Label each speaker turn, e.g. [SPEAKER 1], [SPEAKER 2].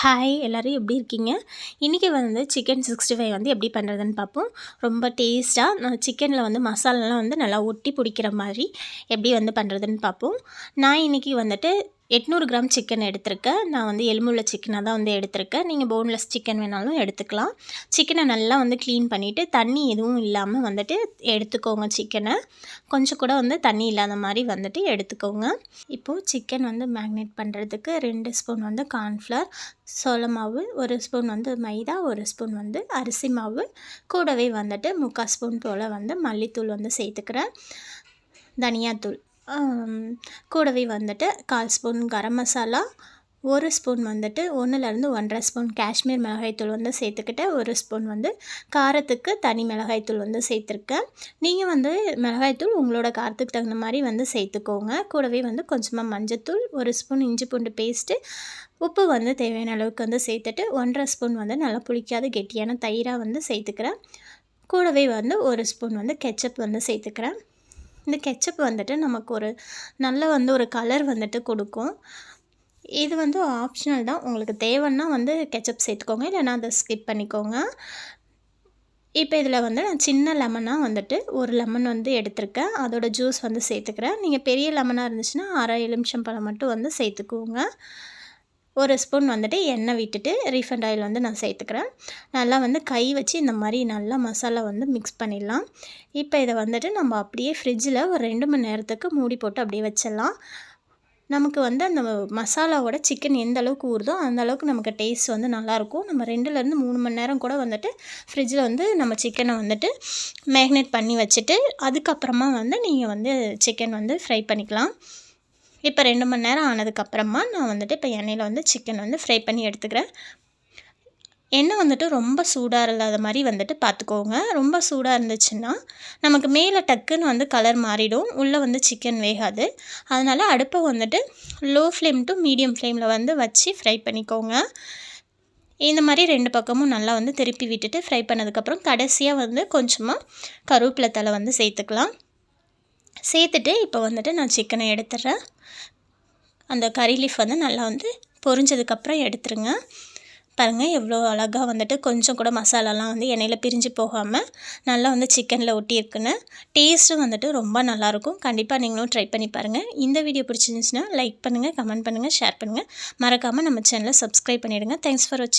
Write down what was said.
[SPEAKER 1] Hi எல்லோரும் எப்படி இருக்கீங்க? இன்றைக்கி வந்து சிக்கன் சிக்ஸ்டி ஃபைவ் வந்து எப்படி பண்ணுறதுன்னு பார்ப்போம். ரொம்ப டேஸ்ட்டாக நான் சிக்கனில் வந்து மசாலாலாம் வந்து நல்லா ஒட்டி பிடிக்கிற மாதிரி எப்படி வந்து பண்ணுறதுன்னு பார்ப்போம். நான் இன்றைக்கி வந்துட்டு எட்நூறு கிராம் சிக்கன் எடுத்திருக்கேன். நான் வந்து எலும்புள்ள சிக்கனாக தான் வந்து எடுத்திருக்கேன். நீங்கள் போன்லெஸ் சிக்கன் வேணாலும் எடுத்துக்கலாம். சிக்கனை நல்லா வந்து க்ளீன் பண்ணிவிட்டு தண்ணி எதுவும் இல்லாமல் வந்துட்டு எடுத்துக்கோங்க சிக்கனை. கொஞ்சம் கூட வந்து தண்ணி இல்லாத மாதிரி வந்துட்டு எடுத்துக்கோங்க. இப்போது சிக்கன் வந்து மேக்னேட் பண்ணுறதுக்கு ரெண்டு ஸ்பூன் வந்து கார்ன்ஃப்ளவர் சோள மாவு ஒரு ஸ்பூன் வந்து மைதா ஒரு ஸ்பூன் வந்து அரிசி மாவு. கூடவே வந்துட்டு முக்கால் ஸ்பூன் போல் வந்து மல்லித்தூள் வந்து சேர்த்துக்கிறேன். தனியாத்தூள். கூடவே வந்துட்டு கால் ஸ்பூன் கரம் மசாலா ஒரு ஸ்பூன் வந்துட்டு ஒன்றுலேருந்து ஒன்றரை ஸ்பூன் காஷ்மீர் மிளகாய்த்தூள் வந்து சேர்த்துக்கிட்டேன் ஒரு ஸ்பூன் வந்து காரத்துக்கு தனி மிளகாய்த்தூள் வந்து சேர்த்துருக்கேன். நீங்கள் வந்து மிளகாய்த்தூள் உங்களோட காரத்துக்கு தகுந்த மாதிரி வந்து சேர்த்துக்கோங்க. கூடவே வந்து கொஞ்சமாக மஞ்சத்தூள் ஒரு ஸ்பூன் இஞ்சி பூண்டு பேஸ்ட்டு உப்பு வந்து தேவையான அளவுக்கு வந்து சேர்த்துட்டு ஒன்றரை ஸ்பூன் வந்து நல்லா புளிக்காத கெட்டியான தயிராக வந்து சேர்த்துக்கிறேன். கூடவே வந்து ஒரு ஸ்பூன் வந்து கெச்சப் வந்து சேர்த்துக்கிறேன். இந்த கெச்சப் வந்துட்டு நமக்கு ஒரு நல்ல வந்து ஒரு கலர் வந்துட்டு கொடுக்கும். இது வந்து ஆப்ஷனல் தான். உங்களுக்கு தேவைன்னா வந்து கெச்சப் சேர்த்துக்கோங்க. இல்லைனா அதை ஸ்கிப் பண்ணிக்கோங்க. இப்போ இதில் வந்து நான் சின்ன லெமனாக வந்துட்டு ஒரு லெமன் வந்து எடுத்திருக்கேன். அதோடய ஜூஸ் வந்து சேர்த்துக்கிறேன். நீங்கள் பெரிய லெமனாக இருந்துச்சுன்னா அரை எலுமிச்சம் பழம் மட்டும் வந்து சேர்த்துக்கோங்க. ஒரு ஸ்பூன் வந்துட்டு எண்ணெய் விட்டுட்டு ரீஃபண்ட் ஆயில் வந்து நான் சேர்த்துக்கிறேன். நல்லா வந்து கை வச்சு இந்த மாதிரி நல்லா மசாலா வந்து மிக்ஸ் பண்ணிடலாம். இப்போ இதை வந்துட்டு நம்ம அப்படியே ஃப்ரிட்ஜில் ஒரு ரெண்டு மணி நேரத்துக்கு மூடி போட்டு அப்படியே வச்சிடலாம். நமக்கு வந்து அந்த மசாலாவோட சிக்கன் எந்த அளவுக்கு ஊறுதோ அந்த அளவுக்கு நமக்கு டேஸ்ட் வந்து நல்லாயிருக்கும் நம்ம ரெண்டுலேருந்து மூணு மணி நேரம் கூட வந்துட்டு ஃப்ரிட்ஜில் வந்து நம்ம சிக்கனை வந்துட்டு மேக்னேட் பண்ணி வச்சுட்டு அதுக்கப்புறமா வந்து நீங்கள் வந்து சிக்கன் வந்து ஃப்ரை பண்ணிக்கலாம். இப்போ ரெண்டு மணி நேரம் ஆனதுக்கப்புறமா நான் வந்துட்டு இப்போ எண்ணெயில் வந்து சிக்கன் வந்து ஃப்ரை பண்ணி எடுத்துக்கிறேன். எண்ணெய் வந்துட்டு ரொம்ப சூடாக இல்லாத மாதிரி வந்துட்டு பார்த்துக்கோங்க. ரொம்ப சூடாக இருந்துச்சுன்னா நமக்கு மேலே டக்குன்னு வந்து கலர் மாறிடும். உள்ளே வந்து சிக்கன் வேகாது. அதனால் அடுப்பை வந்துட்டு லோ ஃப்ளேம் டு மீடியம் ஃப்ளேமில் வந்து வச்சு ஃப்ரை பண்ணிக்கோங்க. இந்த மாதிரி ரெண்டு பக்கமும் நல்லா வந்து திருப்பி விட்டுட்டு ஃப்ரை பண்ணதுக்கப்புறம் கடைசியாக வந்து கொஞ்சமாக கருவேப்பிலை தலை வந்து சேர்த்துக்கலாம். சேர்த்துட்டு இப்போ வந்துட்டு நான் சிக்கனை எடுத்துடுறேன். அந்த கறி லீஃப் வந்து நல்லா வந்து பொரிஞ்சதுக்கப்புறம் எடுத்துருங்க. பாருங்கள் எவ்வளோ அழகாக வந்துட்டு கொஞ்சம் கூட மசாலாலாம் வந்து எண்ணெயில் பிரிஞ்சு போகாமல் நல்லா வந்து சிக்கனில் ஒட்டியிருக்குன்னு டேஸ்ட்டும் வந்துட்டு ரொம்ப நல்லாயிருக்கும். கண்டிப்பாக நீங்களும் ட்ரை பண்ணி பாருங்கள் இந்த வீடியோ பிடிச்சிருந்துச்சுன்னா லைக் பண்ணுங்கள் கமெண்ட் பண்ணுங்கள் ஷேர் பண்ணுங்கள் மறக்காமல் நம்ம சேனலை சப்ஸ்கிரைப் பண்ணிவிடுங்க தேங்க்ஸ் ஃபார் வாட்சிங்